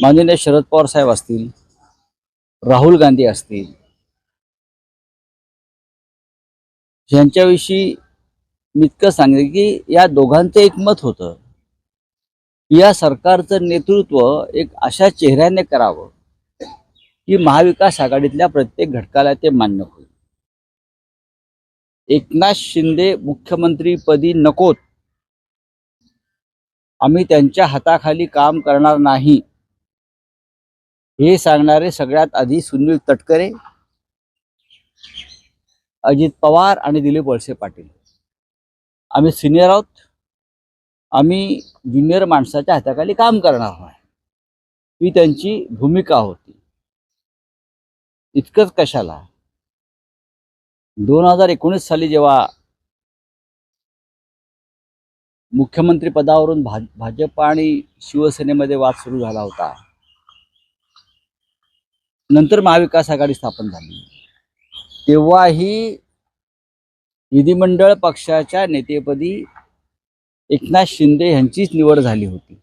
माननीय शरद पवार साहेब असतील राहुल गांधी असतील यांच्याविषयी मी इतकं सांगेन की या दोघांचं एक मत होतं. या सरकारचं नेतृत्व एक अशा चेहऱ्याने करावं की महाविकास आघाडीतल्या प्रत्येक घटकाला ते मान्य होईल. एकनाथ शिंदे मुख्यमंत्रीपदी नकोत. आम्ही त्यांच्या हाताखाली काम करणार नाही. हे सांगणारे सगळ्यात आधी सुनील तटकरे अजित पवार आणि दिलीप वळसे पाटील. आम्ही सिनियर आहोत. आम्ही ज्युनियर माणसाच्या हाताखाली काम करणार आहोत. ही त्यांची भूमिका होती. इतकंच कशाला? दोन हजार एकोणीस साली जेव्हा मुख्यमंत्री पदावरून भा भाजप आणि शिवसेनेमध्ये वाद सुरू झाला होता नंतर महाविकास आघाडी स्थापन झाली. तेव्हाही विधिमंडळ पक्षाच्या नेतेपदी एकनाथ शिंदे यांचीच निवड झाली होती.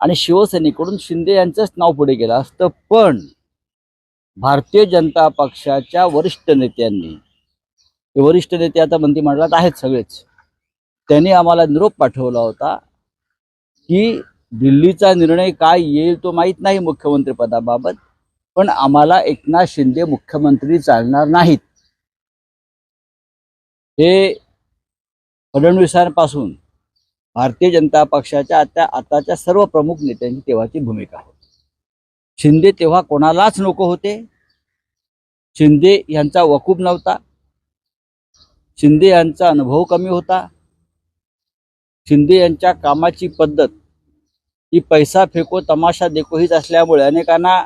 आणि शिवसेनेकडून शिंदे यांचंच नाव पुढे गेलं असतं पण भारतीय जनता पक्षाच्या वरिष्ठ नेत्यांनी वरिष्ठ नेते आता मंत्रिमंडळात आहेत सगळेच त्यांनी आम्हाला निरोप पाठवला होता की दिल्लीचा निर्णय काय येईल तो माहीत नाही मुख्यमंत्री पदाबाबत पण आम्हाला एकनाथ शिंदे मुख्यमंत्री चालणार नाहीत. हे फडणवीसांपासून भारतीय जनता पक्षाच्या आता आताच्या सर्व प्रमुख नेत्यांची तेव्हाची भूमिका होती. शिंदे तेव्हा कोणालाच नको होते. शिंदे यांचा वकूब नव्हता. शिंदे यांचा अनुभव कमी होता. शिंदे यांच्या कामाची पद्धत ही पैसा फेको तमाशा देखो हीच असल्यामुळे अनेकांना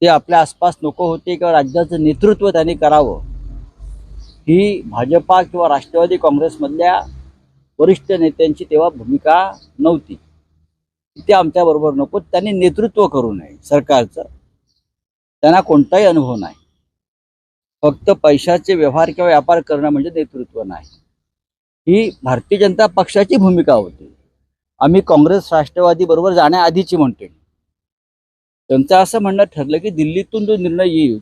ते आपल्या आसपास नको होते किंवा राज्याचं नेतृत्व त्यांनी करावं. ही भाजपा किंवा राष्ट्रवादी काँग्रेसमधल्या वरिष्ठ नेत्यांची तेव्हा भूमिका नव्हती. ते आमच्याबरोबर नको त्यांनी नेतृत्व करू नये सरकारचं. त्यांना कोणताही अनुभव नाही. फक्त पैशाचे व्यवहार किंवा व्यापार करणं म्हणजे नेतृत्व नाही. ही भारतीय जनता पक्षाची भूमिका होती. आम्ही काँग्रेस राष्ट्रवादी बरोबर जाण्याआधीची म्हणतोय. त्यांचं असं म्हणणं ठरलं की दिल्लीतून जो निर्णय येईल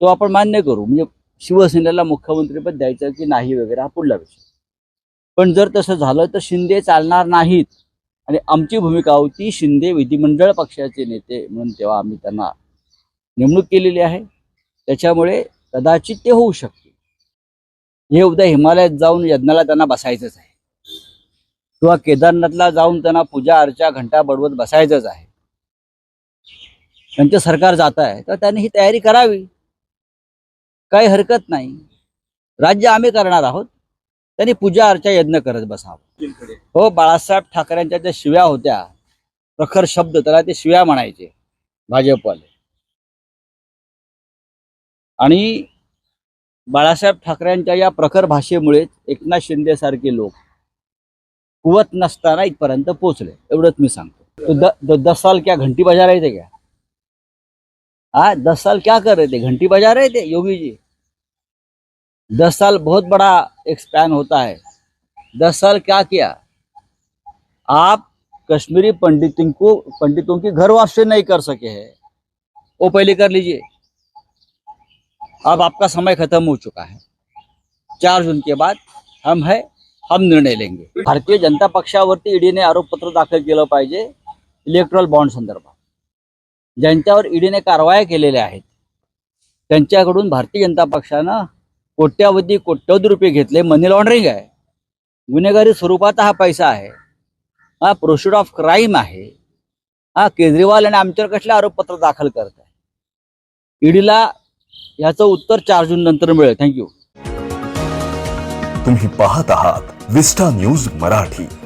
तो आपण मान्य करू. म्हणजे शिवसेनेला मुख्यमंत्रीपद द्यायचं की नाही वगैरे हा पुढला विषय. पण जर तसं झालं तर शिंदे चालणार नाहीत. आणि आमची भूमिका होती शिंदे विधिमंडळ पक्षाचे नेते म्हणून तेव्हा आम्ही त्यांना नेमणूक केलेली आहे. त्याच्यामुळे कदाचित ते होऊ शकते हे उद्या हिमालयात जाऊन यज्ञाला त्यांना बसायचंच आहे. किंवा केदारनाथला जाऊन त्यांना पूजा अर्चा घंटा बडवत बसायचंच आहे. त्यांचं सरकार जात आहे तर त्यांनी ही तयारी करावी. काही हरकत नाही. राज्य आम्ही करणार आहोत. त्यांनी पूजा अर्चा यज्ञ करत बसावं. हो बाळासाहेब ठाकरेंच्या ज्या शिव्या होत्या प्रखर शब्द त्याला ते शिव्या म्हणायचे भाजपवाले. आणि बाळासाहेब ठाकरेंच्या या प्रखर भाषेमुळेच एकनाथ शिंदे सारखे लोक कुवत नसताना इथपर्यंत पोहोचले. एवढंच मी सांगतो. तो द, द, दस साल क्या घंटी बजा रहे थे क्या? हाँ? दस साल क्या कर रहे थे? घंटी बजा रहे थे योगी जी दस साल बहुत बड़ा एक स्पैन होता है. दस साल क्या किया? आप कश्मीरी पंडितों को पंडितों की घर वापसी नहीं कर सके हैं। वो पहले कर लीजिए। अब आपका समय खत्म हो चुका है। चार जून के बाद हम है हम निर्णय लेंगे। भारतीय जनता पक्षावरती ईडीने आरोपपत्र दाखल केलं पाहिजे इलेक्ट्रॉल बॉन्ड संदर्भात. ज्यांच्यावर ईडीने कारवाया केलेल्या आहेत त्यांच्याकडून भारतीय जनता पक्षानं कोट्यावधी कोट्यवधी रुपये घेतले. मनी लॉन्ड्रिंग आहे. गुन्हेगारी स्वरूपाचा हा पैसा आहे. हा प्रोसिड ऑफ क्राईम आहे. हा केजरीवाल आणि आमच्यावर कसले आरोपपत्र दाखल करत आहे? ईडीला ह्याचं उत्तर चार जून नंतर मिळेल. थँक्यू तुम्ही पाहत आहात विस्टा न्यूज मराठी.